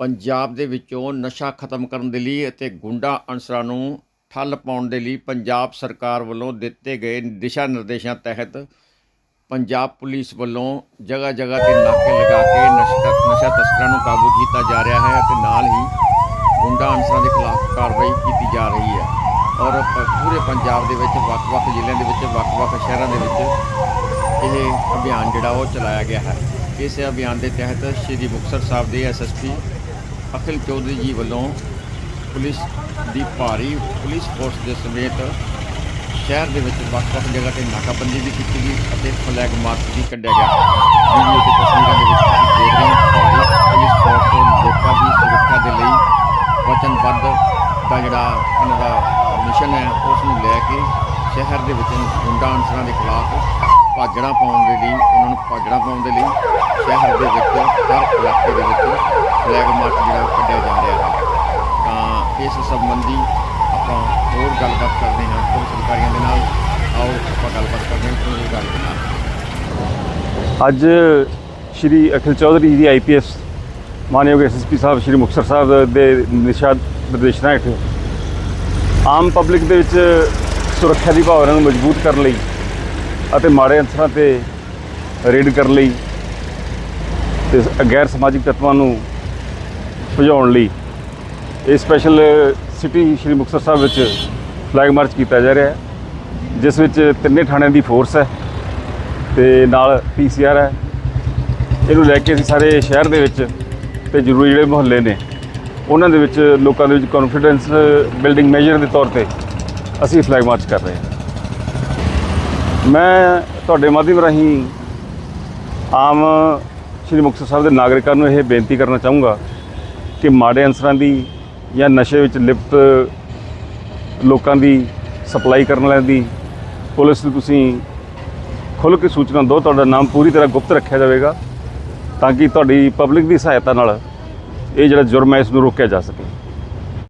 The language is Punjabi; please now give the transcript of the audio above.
ਪੰਜਾਬ ਦੇ ਵਿੱਚੋਂ ਨਸ਼ਾ ਖਤਮ ਕਰਨ ਦੇ ਲਈ ਅਤੇ ਗੁੰਡਾ ਅਨਸਰਾਂ ਨੂੰ ਠੱਲ ਪਾਉਣ ਦੇ ਲਈ ਪੰਜਾਬ ਸਰਕਾਰ ਵੱਲੋਂ ਦਿੱਤੇ ਗਏ ਦਿਸ਼ਾ ਨਿਰਦੇਸ਼ਾਂ ਤਹਿਤ ਪੰਜਾਬ ਪੁਲਿਸ ਵੱਲੋਂ ਜਗ੍ਹਾ ਜਗ੍ਹਾ ਤੇ ਨਾਕੇ ਲਗਾ ਕੇ ਨਸ਼ਾ ਨਸ਼ਾ ਤਸਕਰਾਂ ਨੂੰ ਕਾਬੂ ਕੀਤਾ ਜਾ ਰਿਹਾ ਹੈ ਅਤੇ ਨਾਲ ਹੀ ਗੁੰਡਾ ਅਨਸਰਾਂ ਦੇ ਖਿਲਾਫ ਕਾਰਵਾਈ ਕੀਤੀ ਜਾ ਰਹੀ ਹੈ। ਔਰ ਪੂਰੇ ਪੰਜਾਬ ਦੇ ਵਿੱਚ, ਵੱਖ-ਵੱਖ ਜ਼ਿਲ੍ਹਿਆਂ ਦੇ ਵਿੱਚ, ਵੱਖ-ਵੱਖ ਸ਼ਹਿਰਾਂ ਦੇ ਵਿੱਚ ਇਹ ਅਭਿਆਨ ਜਿਹੜਾ ਉਹ ਚਲਾਇਆ ਗਿਆ ਹੈ। ਇਸ ਅਭਿਆਨ ਦੇ ਤਹਿਤ ਸ਼੍ਰੀ ਮੁਕਤਸਰ ਸਾਹਿਬ ਦੇ ਐਸਐਸਪੀ ਅਖਿਲ ਚੌਧਰੀ ਜੀ ਵੱਲੋਂ ਪੁਲਿਸ ਦੀ ਭਾਰੀ ਪੁਲਿਸ ਫੋਰਸ ਦੇ ਸਮੇਤ ਸ਼ਹਿਰ ਦੇ ਵਿੱਚ ਵੱਖ-ਵੱਖ ਜਗ੍ਹਾ ਤੇ ਨਾਕਾਬੰਦੀ ਵੀ ਕੀਤੀ ਗਈ ਅਤੇ ਫਲੈਗ ਮਾਰਚ ਵੀ ਕੱਢਿਆ ਗਿਆ। ਵੀਡੀਓ ਤੇ ਤਸਵੀਰਾਂ ਦੇ ਵਿੱਚ ਤੁਸੀਂ ਦੇਖ ਰਹੇ ਹੋ, ਭਾਰੀ ਪੁਲਿਸ ਫੋਰਸ ਲੋਕਾਂ ਦੀ ਸੁਰੱਖਿਆ ਦੇ ਲਈ ਵਚਨਬੱਧ ਦਾ ਜਿਹੜਾ ਇਹਨਾਂ ਦਾ ਮਿਸ਼ਨ ਹੈ, ਉਸ ਨੂੰ ਲੈ ਕੇ ਸ਼ਹਿਰ ਦੇ ਵਿੱਚ ਗੁੰਡਾ ਅਨਸਰਾਂ ਦੇ ਖਿਲਾਫ ਭਾਜੜਾ ਪਾਉਣ ਦੇ ਲਈ, ਉਹਨਾਂ ਨੂੰ ਭਾਜੜਾ ਪਾਉਣ ਦੇ ਲਈ ਸ਼ਹਿਰ ਦੇ ਵਿੱਚ, ਹਰ ਇਲਾਕੇ ਦੇ ਵਿੱਚ ਫਲੈਗ ਮਾਰਚ ਜਿਹੜਾ ਉਹ ਕੱਢਿਆ ਜਾ ਰਿਹਾ ਹੈ ਤਾਂ ਇਸ ਸੰਬੰਧੀ ਆਪਾਂ ਹੋਰ ਗੱਲਬਾਤ ਕਰਦੇ ਹਾਂ ਪੁਲਿਸ ਅਧਿਕਾਰੀਆਂ ਦੇ ਨਾਲ। ਆਓ, ਆਪਾਂ ਗੱਲਬਾਤ ਕਰਦੇ ਹਾਂ ਪੁਲਿਸ ਅਧਿਕਾਰੀ ਦੇ ਨਾਲ ਅੱਜ ਸ਼੍ਰੀ ਅਖਿਲ ਚੌਧਰੀ ਜੀ ਦੀ ਆਈਪੀਐਸ ਮਾਨਯੋਗ ਐਸਐਸਪੀ ਸਾਹਿਬ ਸ਼੍ਰੀ ਮੁਕਤਸਰ ਸਾਹਿਬ ਦੇ ਨਿਸ਼ਾ ਨਿਰਦੇਸ਼ਨਾਂ ਹੇਠ ਆਮ ਪਬਲਿਕ ਦੇ ਵਿੱਚ ਸੁਰੱਖਿਆ ਦੀ ਭਾਵਨਾ ਨੂੰ ਮਜ਼ਬੂਤ ਕਰਨ ਲਈ ਅਤੇ ਮਾੜੇ ਅਨਸਰਾਂ ਤੇ ਰੇਡ ਕਰਨ ਲਈ ਤੇ ਗੈਰ ਸਮਾਜਿਕ ਤੱਤਾਂ ਨੂੰ ਭਜਾਉਣ ਲਈ ਇਹ ਸਪੈਸ਼ਲ ਸਿਟੀ ਸ਼੍ਰੀ ਮੁਕਤਸਰ ਸਾਹਿਬ ਵਿੱਚ ਫਲੈਗ ਮਾਰਚ ਕੀਤਾ ਜਾ ਰਿਹਾ ਹੈ, ਜਿਸ ਵਿੱਚ ਤਿੰਨੇ ਥਾਣਿਆਂ ਦੀ ਫੋਰਸ ਹੈ ਤੇ ਨਾਲ ਪੀਸੀਆਰ ਹੈ। ਇਹਨੂੰ ਲੈ ਕੇ ਅਸੀਂ ਸਾਰੇ ਸ਼ਹਿਰ ਦੇ ਵਿੱਚ ਤੇ ਜ਼ਰੂਰੀ ਜਿਹੜੇ ਮੁਹੱਲੇ ਨੇ, ਉਹਨਾਂ ਦੇ ਵਿੱਚ ਲੋਕਾਂ ਦੇ ਵਿੱਚ ਕੌਨਫੀਡੈਂਸ ਬਿਲਡਿੰਗ ਮੇਜਰ ਦੇ ਤੌਰ ਤੇ ਅਸੀਂ ਫਲੈਗ ਮਾਰਚ ਕਰ ਰਹੇ ਹਾਂ। ਮੈਂ ਤੁਹਾਡੇ ਮਾਧਿਅਮ ਰਾਹੀਂ ਆਮ ਸ਼੍ਰੀ ਮੁਕਤਸਰ ਸਾਹਿਬ ਦੇ ਨਾਗਰਿਕਾਂ ਨੂੰ ਇਹ ਬੇਨਤੀ ਕਰਨਾ ਚਾਹੂੰਗਾ ਕਿ ਮਾੜੇ ਅਨਸਰਾਂ ਦੀ ਜਾਂ ਨਸ਼ੇ ਵਿੱਚ ਲਿਪਤ ਲੋਕਾਂ ਦੀ ਸਪਲਾਈ ਕਰਨ ਵਾਲਿਆਂ ਦੀ, ਪੁਲਿਸ ਨੂੰ ਤੁਸੀਂ ਖੁੱਲ੍ਹ ਕੇ ਸੂਚਨਾ ਦਿਓ, ਤੁਹਾਡਾ ਨਾਮ ਪੂਰੀ ਤਰ੍ਹਾਂ ਗੁਪਤ ਰੱਖਿਆ ਜਾਵੇਗਾ ਤਾਂ ਕਿ ਤੁਹਾਡੀ ਪਬਲਿਕ ਦੀ ਸਹਾਇਤਾ ਨਾਲ ਇਹ ਜਿਹੜਾ ਜੁਰਮ ਹੈ, ਇਸ ਨੂੰ ਰੋਕਿਆ ਜਾ ਸਕੇ।